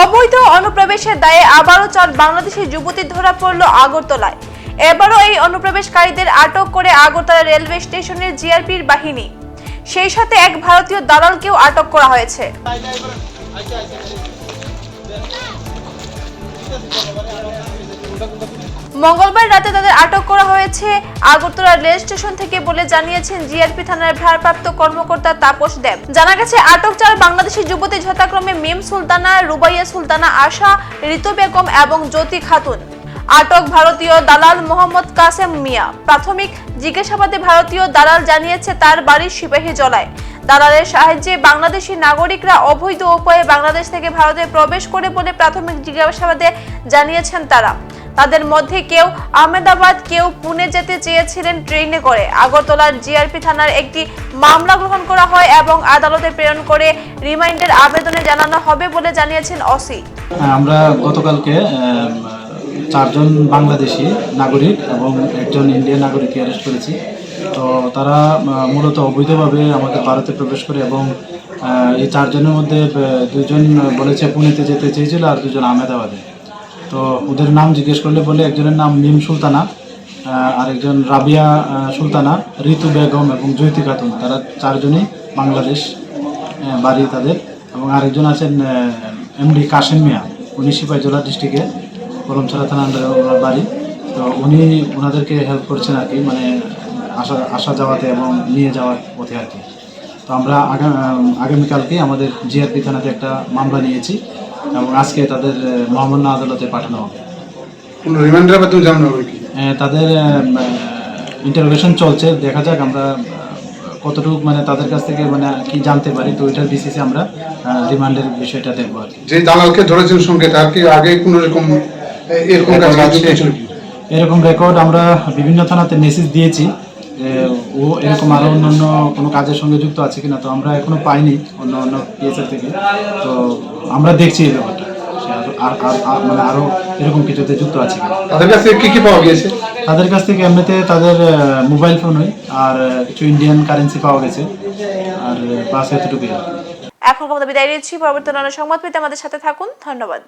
অবৈধ অনুপ্রবেশের দায়ে আবারও চার বাংলাদেশের যুবতী ধরা পড়ল আগরতলায়। এবারও এই অনুপ্রবেশকারীদের আটক করে আগরতলা রেলওয়ে স্টেশনের জিআরপির বাহিনী। সেই সাথে এক ভারতীয় দালালকেও আটক করা হয়েছে। মঙ্গলবার রাতে তাদের আটক করা হয়েছে। আগরতলা রেল স্টেশন থেকে বলে জানিয়েছেন জিআরপি থানার ভারপ্রাপ্ত কর্মকর্তা তাপস দেব। জানা গেছে, আটক চার বাংলাদেশি যুবতী যথাক্রমে মিম সুলতানা, রুবাইয়া সুলতানা আশা, ঋতু বেগম এবং জ্যোতি খাতুন। আটক ভারতীয় দালাল মোহাম্মদ কাসেম মিয়া। প্রাথমিক জিজ্ঞাসাবাদে ভারতীয় দালাল জানিয়েছে, তার বাড়ির সিপাহী জলায়। দালালের সাহায্যে বাংলাদেশি নাগরিকরা অবৈধ উপায়ে বাংলাদেশ থেকে ভারতে প্রবেশ করে বলে প্রাথমিক জিজ্ঞাসাবাদে জানিয়েছেন তারা। তাদের মধ্যে কেউ আহমেদাবাদ কেউ পুনে যেতে চেয়েছিলেন ট্রেনে করে। আগরতলার জিআরপি থানার একটি মামলা গ্রহণ করা হয় এবং আদালতে প্রেরণ করে রিমাইন্ডের আবেদনে জানানো হবে বলে জানিয়েছেন অসি হ্যাঁ, আমরা গতকালকে চারজন বাংলাদেশি নাগরিক এবং একজন ইন্ডিয়ান নাগরিককে অ্যারেস্ট করেছি। তো তারা মূলত অবৈধভাবে আমাদের ভারতে প্রবেশ করে এবং এই চারজনের মধ্যে দুজন বলেছে পুনেতে যেতে চেয়েছিল আর দুজন আহমেদাবাদে। তো ওদের নাম জিজ্ঞেস করলে বলে একজনের নাম মিম সুলতানা আরেকজন রাবিয়া সুলতানা, ঋতু বেগম এবং জয়তি খাতুন। তারা চারজনই বাংলাদেশ বাড়ি তাদের। এবং আরেকজন আছেন এমডি কাশেম মিয়া। উনি সিপাহীজলা ডিস্ট্রিক্টে কলমছড়া থানা আন্ডারে ওনার বাড়ি। তো উনি ওনাদেরকে হেল্প করছেন আর কি মানে আসা আসা যাওয়াতে এবং নিয়ে যাওয়ার পথে আর কি। তো আমরা আগা- আগামীকালকে আমাদের জিআরপি থানাতে একটা মামলা নিয়েছি। এবং আজকে তাদের মহামান্য আদালতে পাঠানো হবে। কোনো রিমান্ডারের মাধ্যমে জানানো হবে কি? তাদের ইন্টারোগেশন চলছে দেখা যাক আমরা কতটুকু মানে তাদের কাছ থেকে মানে কি জানতে পারি তো ওইটার বেসিসে আমরা রিমান্ডের বিষয়টা দেখব আর কি। যে দালালকে ধরেছেন সঙ্গে তার কি আগে কোনো রকম এরকম এরকম রেকর্ড আমরা বিভিন্ন থানাতে মেসেজ দিয়েছি। ও এরকম আরও অন্যান্য কোনো কাজের সঙ্গে যুক্ত আছে কিনা তো আমরা এখনও পাইনি অন্য অন্য পিএসএর থেকে। তো আমরা দেখছি এই ব্যাপারটা। আর আর- আর মানে আরও এরকম কিছুতে যুক্ত আছে। কিনা তাদের কাছ থেকে কি কি পাওয়া গিয়েছে তাদের কাছ থেকে এমনিতে তাদের মোবাইল ফোনই আর কিছু ইন্ডিয়ান কারেন্সি পাওয়া গেছে। আর বাস এতটুকুই আর। কি। এখন কথা বিদায় নিচ্ছি। পরবর্তী অন্যান্য সংবাদ পেতে আমাদের সাথে থাকুন। ধন্যবাদ।